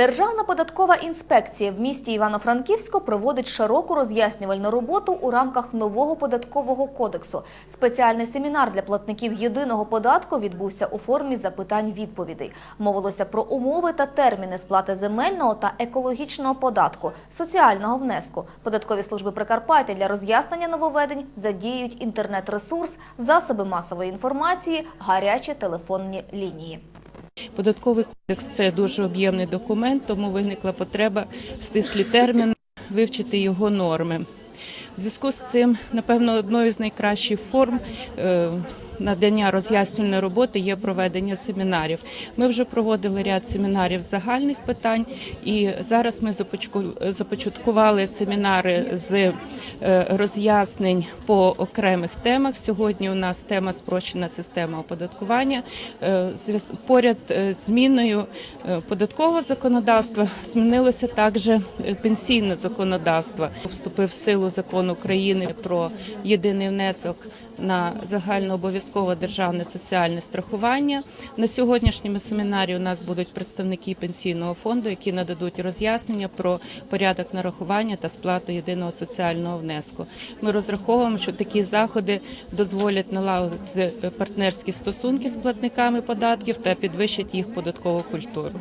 Державна податкова інспекція в місті Івано-Франківську проводить широку роз'яснювальну роботу у рамках нового податкового кодексу. Спеціальний семінар для платників єдиного податку відбувся у формі запитань-відповідей. Мовилося про умови та терміни сплати земельного та екологічного податку, соціального внеску. Податкові служби Прикарпаття для роз'яснення нововведень задіють інтернет-ресурс, засоби масової інформації, гарячі телефонні лінії. Податковий кодекс це дуже об'ємний документ, тому виникла потреба в стислі терміни вивчити його норми. В зв'язку з цим, напевно, одною з найкращих форм е, надання роз'яснювальної роботи є проведення семінарів. Ми вже проводили ряд семінарів загальних питань, і зараз ми започаткували семінари з е, роз'яснень по окремих темах. Сьогодні у нас тема спрощена система оподаткування. Е, Поряд е, зміною податкового законодавства змінилося також пенсійне законодавство. Вступив в силу закон України про єдиний внесок на загальнообов'язкове державне соціальне страхування. На сьогоднішньому семінарі у нас будуть представники пенсійного фонду, які нададуть роз'яснення про порядок нарахування та сплату єдиного соціального внеску. Ми розраховуємо, що такі заходи дозволять налагодити партнерські стосунки з платниками податків та підвищать їх податкову культуру.